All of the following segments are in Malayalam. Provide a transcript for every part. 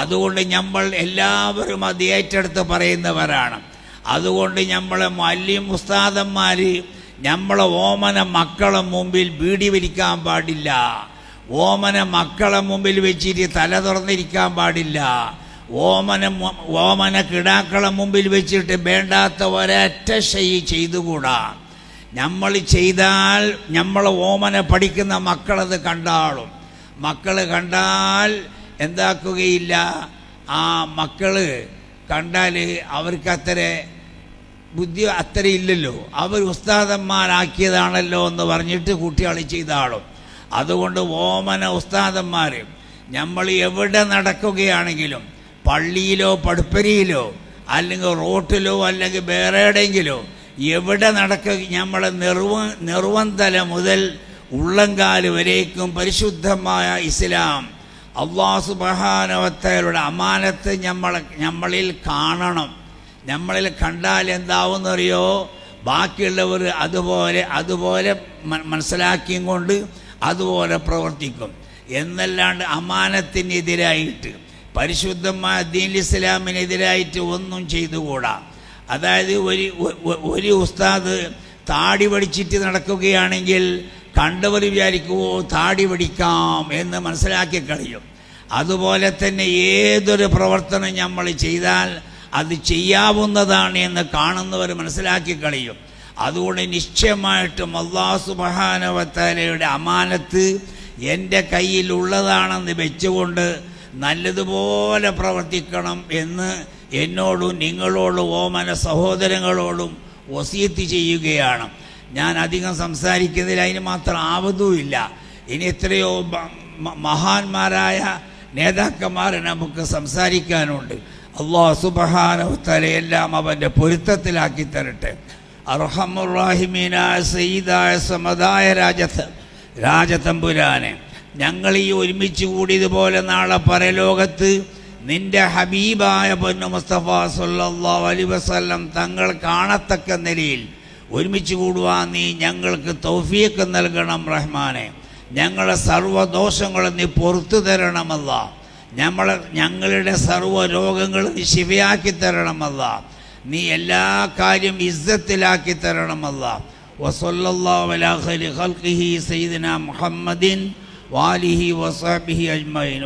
അതുകൊണ്ട് നമ്മൾ എല്ലാവരും അത് ഏറ്റെടുത്ത് പറയുന്നവരാണ്. അതുകൊണ്ട് നമ്മളെ മല്യം ഉസ്താദന്മാർ നമ്മളെ ഓമന മക്കളെ മുമ്പിൽ ബീഡി വലിക്കാൻ പാടില്ല. ഓമന മക്കളെ മുമ്പിൽ വെച്ചിട്ട് തല തുറന്നിരിക്കാൻ പാടില്ല. ഓമന ഓമന കിടാക്കളെ മുമ്പിൽ വെച്ചിട്ട് വേണ്ടാത്ത ഒരൊറ്റ ശൈ ചെയ്തുകൂടാ. നമ്മൾ ചെയ്താൽ നമ്മളെ ഓമന പഠിക്കുന്ന മക്കളത് കണ്ടാളും. മക്കൾ കണ്ടാൽ എന്താക്കുകയില്ല? ആ മക്കൾ കണ്ടാൽ അവർക്ക് അത്ര ബുദ്ധി അത്ര ഇല്ലല്ലോ. അവർ ഉസ്താദന്മാരാക്കിയതാണല്ലോ എന്ന് പറഞ്ഞിട്ട് കുട്ടികൾ ചെയ്താളും അതുകൊണ്ട് ഓമന ഉസ്താദന്മാർ നമ്മൾ എവിടെ നടക്കുകയാണെങ്കിലും പള്ളിയിലോ പടുപ്പരിയിലോ അല്ലെങ്കിൽ റോട്ടിലോ അല്ലെങ്കിൽ വേറെ എവിടെയെങ്കിലോ എവിടെ നടക്കുക നമ്മളെ നിർവ നിർവന്തല മുതൽ ഉള്ളങ്കാൽ വരേക്കും പരിശുദ്ധമായ ഇസ്ലാം അള്ളാഹു സുബഹാനവത്തയുടെ അമാനത്ത് നമ്മളെ നമ്മളിൽ കാണണം. നമ്മളിൽ കണ്ടാൽ എന്താവുന്നറിയോ? ബാക്കിയുള്ളവർ അതുപോലെ അതുപോലെ മനസ്സിലാക്കിയും കൊണ്ട് അതുപോലെ പ്രവർത്തിക്കും. എന്നല്ലാണ്ട് അമാനത്തിനെതിരായിട്ട് പരിശുദ്ധമായ ദീൻ ഇസ്ലാമിനെതിരായിട്ട് ഒന്നും ചെയ്തുകൂടാ. അതായത് ഒരു ഒരു ഉസ്താദ് താടി പഠിച്ചിട്ട് നടക്കുകയാണെങ്കിൽ കണ്ടവർ വിചാരിക്കുമോ താടി പിടിക്കാം എന്ന് മനസ്സിലാക്കി കഴിയും അതുപോലെ തന്നെ ഏതൊരു പ്രവർത്തനം നമ്മൾ ചെയ്താൽ അത് ചെയ്യാവുന്നതാണ് എന്ന് കാണുന്നവർ മനസ്സിലാക്കി കളിയും. അതുകൊണ്ട് നിശ്ചയമായിട്ടും അള്ളാഹു മഹാനവത്താലയുടെ അമാനത്ത് എന്റെ കയ്യിലുള്ളതാണെന്ന് വെച്ചുകൊണ്ട് നല്ലതുപോലെ പ്രവർത്തിക്കണം എന്ന് എന്നോടും നിങ്ങളോടും ഓമന സഹോദരങ്ങളോടും വസീത്ത് ചെയ്യുകയാണ്. ഞാൻ അധികം സംസാരിക്കുന്നതിൽ അതിന് മാത്രം ആവതുമില്ല. ഇനി എത്രയോ മഹാന്മാരായ നേതാക്കന്മാരെ നമുക്ക് സംസാരിക്കാനുണ്ട്. അള്ളാഹു സുബഹാനവത്തലയെല്ലാം അവന്റെ പൊരുത്തത്തിലാക്കി തരട്ടെ. അർഹമുറാഹിമീനായ സയ്യിദായ സമതായ രാജത്ത് രാജതമ്പുരാനെ ഞങ്ങൾ ഈ ഒരുമിച്ച് കൂടിയതുപോലെ നാളെ പരലോകത്ത് നിന്റെ ഹബീബായ പൊന്നു മുസ്തഫ സല്ലാ അലി വസല്ലം തങ്ങൾ കാണത്തക്ക നിലയിൽ ഒരുമിച്ച് കൂടുവാൻ നീ ഞങ്ങൾക്ക് തൗഫീക്ക് നൽകണം റഹ്മാനെ. ഞങ്ങളെ സർവദോഷങ്ങളും നീ പുറത്തു തരണമല്ല. ഞമ്മളെ ഞങ്ങളുടെ സർവ രോഗങ്ങളും നീ ശിവയാക്കി തരണമല്ല. നീ എല്ലാ കാര്യം ഇസ്സത്തിലാക്കി തരണമല്ല. മുഹമ്മദിൻ വാലിഹി വസഹബിഹി അജ്മൈൻ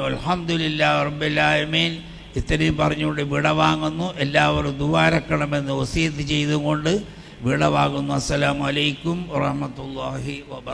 ആലമീൻ. ഇത്രയും പറഞ്ഞുകൊണ്ട് വിടവാങ്ങുന്നു. എല്ലാവരും ദുവാരക്കണമെന്ന് വസീത്ത് ചെയ്തുകൊണ്ട് വിടവാങ്ങുന്നു അസ്സലാമു അലൈക്കും വറഹ്മത്തുള്ളാഹി വബറകാതുഹു